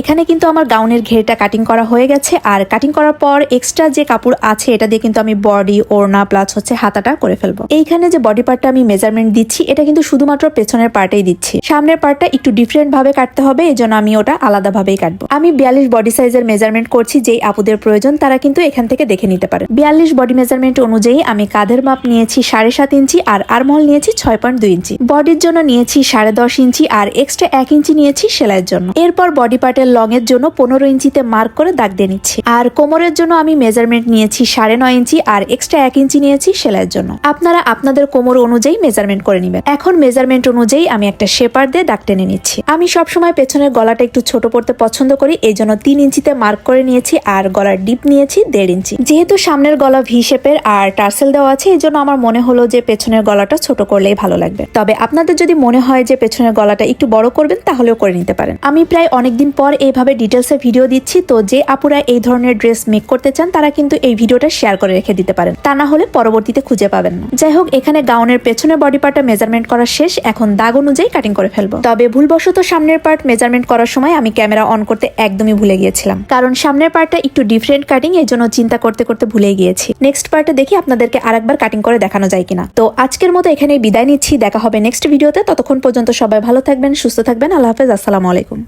এখানে কিন্তু আমার গাউনের ঘেরটা কাটিং করা হয়ে গেছে। আর কাটিং করার পর এক্সট্রা যে কাপড় আছে, এটা দিয়ে কিন্তু আমি বডি ওড়না প্লাস হচ্ছে হাতাটা করে ফেলব। এইখানে যে বডি পার্টটা আমি মেজারমেন্ট দিচ্ছি, এটা কিন্তু শুধুমাত্র পেছনের পার্টেই দিচ্ছি। সামনের পার্টটা একটু ডিফারেন্ট ভাবে কাটতে হবে এই জন্য আমি ওটা আলাদা ভাবেই কাটবো। আমি বিয়াল্লিশ বডি সাইজের মেজারমেন্ট করছি, যেই আপুদের প্রয়োজন, তারা কিন্তু এখান থেকে দেখে নিতে পারে। বিয়াল্লিশ বডি মেজারমেন্ট অনুযায়ী আমি কাঁধের মাপ নিয়েছি সাড়ে সাত ইঞ্চি আর আরমহল নিয়েছি ছয় পয়েন্ট দুই ইঞ্চি। বডির জন্য নিয়েছি সাড়ে দশ ইঞ্চি আর এক্সট্রা এক ইঞ্চি নিয়েছি সেলাইয়ের জন্য। এরপর বডি পার্টের লং এর জন্য পনেরো ইঞ্চিতে মার্ক করে দাগ দিয়ে নিচ্ছি। আর কোমরের জন্য আমি মেজারমেন্ট নিয়েছি সাড়ে নয় ইঞ্চি আর এক্সট্রা এক ইঞ্চি নিয়েছি সেলাইয়ের জন্য। আপনারা আপনাদের কোমর অনুযায়ী মেজারমেন্ট করে নেবেন। এখন মেজারমেন্ট অনুযায়ী আমি একটা শেপার দিয়ে দাগ টেনে নিচ্ছি। আমি সবসময় পেছনের গলাটা একটু ছোট করতে পছন্দ করি, এই জন্য তিন ইঞ্চিতে মার্ক করে নিয়েছি আর গলার ডিপ নিয়েছি দেড় ইঞ্চি। যেহেতু সামনের গলা ভি শেপের আর টার্সেল দেওয়া আছে, এই জন্য আমার মনে হলো যে পেছনের গলাটা ছোট করলেই ভালো লাগবে। তবে আপনাদের যদি মনে হয় যে পেছনের গলাটা একটু বড় করবেন, তাহলেও করে নিতে পারেন। আমি প্রায় অনেকদিন পর এইভাবে ডিটেলসে ভিডিও দিচ্ছি। তো যে আপুরা এই ধরনের ড্রেস মেক করতে চান, তারা কিন্তু এই ভিডিওটা শেয়ার করে রেখে দিতে পারেন। তা না হলে পরবর্তীতে খুঁজে পাবেন না। যাই হোক, এখানে গাউনের পেছনে বডি পার্টটা মেজারমেন্ট করা শেষ। এখন দাগ অনুযায়ী কাটিং করে ফেলব। তবে ভুলবশত সামনের পার্ট মেজারমেন্ট করার সময় আমি ক্যামেরা অন করতে একদমই ভুলে গিয়েছিলাম। কারণ সামনের পার্টটা একটু ডিফারেন্ট কাটিং এই জন্য চিন্তা করতে করতে ভুলে গিয়েছি। নেক্সট পার্টে দেখি আপনাদেরকে আরেকবার কাটিং করে দেখানো যায় কিনা। তো আজকের মতো এখানে বিদায় নিচ্ছি। দেখা হবে নেক্সট ভিডিওতে ততক্ষণ পর্যন্ত সবাই ভালো থাকবেন, সুস্থ থাকবেন। আল্লাহ হাফেজ। আসসালামু আলাইকুম।